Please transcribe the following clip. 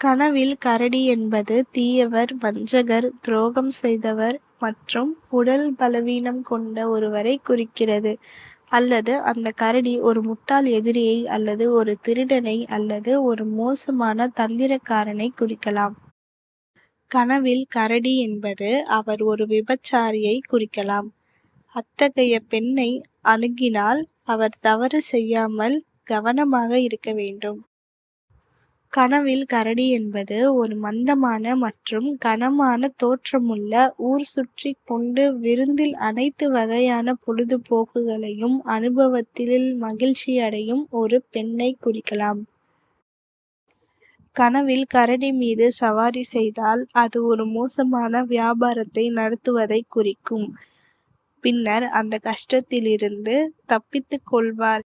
கனவில் கரடி என்பது தீயவர், வஞ்சகர், துரோகம் செய்தவர் மற்றும் உடல் பலவீனம் கொண்ட ஒருவரை குறிக்கிறது அல்லது அந்த கரடி ஒரு முட்டாள் எதிரியை அல்லது ஒரு திருடனை அல்லது ஒரு மோசமான தந்திரக்காரனை குறிக்கலாம். கனவில் கரடி என்பது அவர் ஒரு விபச்சாரியைக் குறிக்கலாம், அத்தகைய பெண்ணை அணுகினால் அவர் தவறு செய்யாமல் கவனமாக இருக்க வேண்டும். கனவில் கரடி என்பது ஒரு மந்தமான மற்றும் கனமான தோற்றமுள்ள, ஊர் சுற்றி கொண்டு விருந்தில் அனைத்து வகையான பொழுதுபோக்குகளையும் அனுபவத்தில் மகிழ்ச்சியடையும் ஒரு பெண்ணை குறிக்கலாம். கனவில் கரடி மீது சவாரி செய்தால், அது ஒரு மோசமான வியாபாரத்தை நடத்துவதை குறிக்கும், பின்னர் அந்த கஷ்டத்திலிருந்து தப்பித்துக் கொள்வார்